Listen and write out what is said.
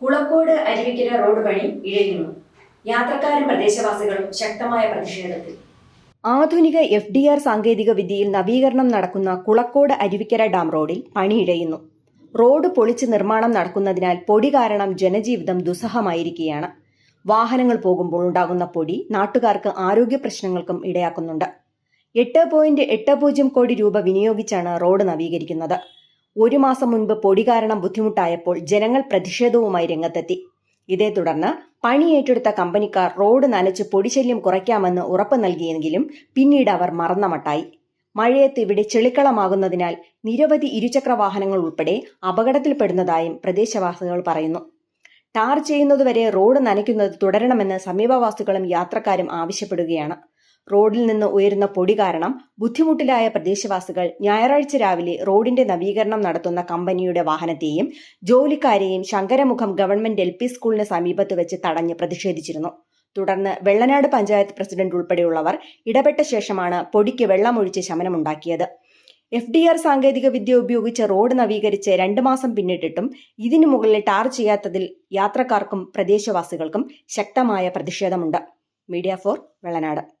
Kulakkode Aruvikkara road പണി ഇഴയുന്നു. യാത്രക്കാരും പ്രദേശവാസികളും ശക്തമായ പ്രതിഷേധത്തിൽ. ആധുനിക എഫ് ഡി ആർ സാങ്കേതിക വിദ്യയിൽ നവീകരണം നടക്കുന്ന കുളക്കോട് അരുവിക്കര ഡാം റോഡിൽ പണിയിഴയുന്നു റോഡ് പൊളിച്ച് നിർമ്മാണം നടക്കുന്നതിനാൽ പൊടി കാരണം ജനജീവിതം ദുസ്സഹമായിരിക്കുകയാണ്. വാഹനങ്ങൾ പോകുമ്പോൾ ഉണ്ടാകുന്ന പൊടി നാട്ടുകാർക്ക് ആരോഗ്യ പ്രശ്നങ്ങൾക്കും ഇടയാക്കുന്നുണ്ട്. എട്ട് പോയിന്റ് എട്ട് പൂജ്യം കോടി രൂപ വിനിയോഗിച്ചാണ് റോഡ് നവീകരിക്കുന്നത്. ഒരു മാസം മുൻപ് പൊടി കാരണം ബുദ്ധിമുട്ടായപ്പോൾ ജനങ്ങൾ പ്രതിഷേധവുമായി രംഗത്തെത്തി. ഇതേ തുടർന്ന് പണി ഏറ്റെടുത്ത കമ്പനിക്കാർ റോഡ് നനച്ച് പൊടിശല്യം കുറയ്ക്കാമെന്ന് ഉറപ്പ് നൽകിയെങ്കിലും പിന്നീട് അവർ മറന്ന മട്ടായി മഴയത്ത് ഇവിടെ ചെളിക്കളമാകുന്നതിനാൽ നിരവധി ഇരുചക്ര വാഹനങ്ങൾ ഉൾപ്പെടെ അപകടത്തിൽപ്പെടുന്നതായും പ്രദേശവാസികൾ പറയുന്നു. ടാർ ചെയ്യുന്നതുവരെ റോഡ് നനയ്ക്കുന്നത് തുടരണമെന്ന് സമീപവാസികളും യാത്രക്കാരും ആവശ്യപ്പെടുകയാണ്. റോഡിൽ നിന്ന് ഉയരുന്ന പൊടി കാരണം ബുദ്ധിമുട്ടിലായ പ്രദേശവാസികൾ ഞായറാഴ്ച രാവിലെ റോഡിന്റെ നവീകരണം നടത്തുന്ന കമ്പനിയുടെ വാഹനത്തെയും ജോലിക്കാരെയും ശങ്കരമുഖം ഗവൺമെന്റ് എൽ പി സ്കൂളിന് സമീപത്ത് വെച്ച് തടഞ്ഞ് പ്രതിഷേധിച്ചിരുന്നു. തുടർന്ന് വെള്ളനാട് പഞ്ചായത്ത് പ്രസിഡന്റ് ഉൾപ്പെടെയുള്ളവർ ഇടപെട്ട ശേഷമാണ് പൊടിക്ക് വെള്ളമൊഴിച്ച് ശമനമുണ്ടാക്കിയത്. എഫ് ഡി ആർ സാങ്കേതിക വിദ്യ ഉപയോഗിച്ച് റോഡ് നവീകരിച്ച് രണ്ട് മാസം പിന്നിട്ടിട്ടും ഇതിനു മുകളിൽ ടാർ ചെയ്യാത്തതിൽ യാത്രക്കാർക്കും പ്രദേശവാസികൾക്കും ശക്തമായ പ്രതിഷേധമുണ്ട്. Media for Vellanad.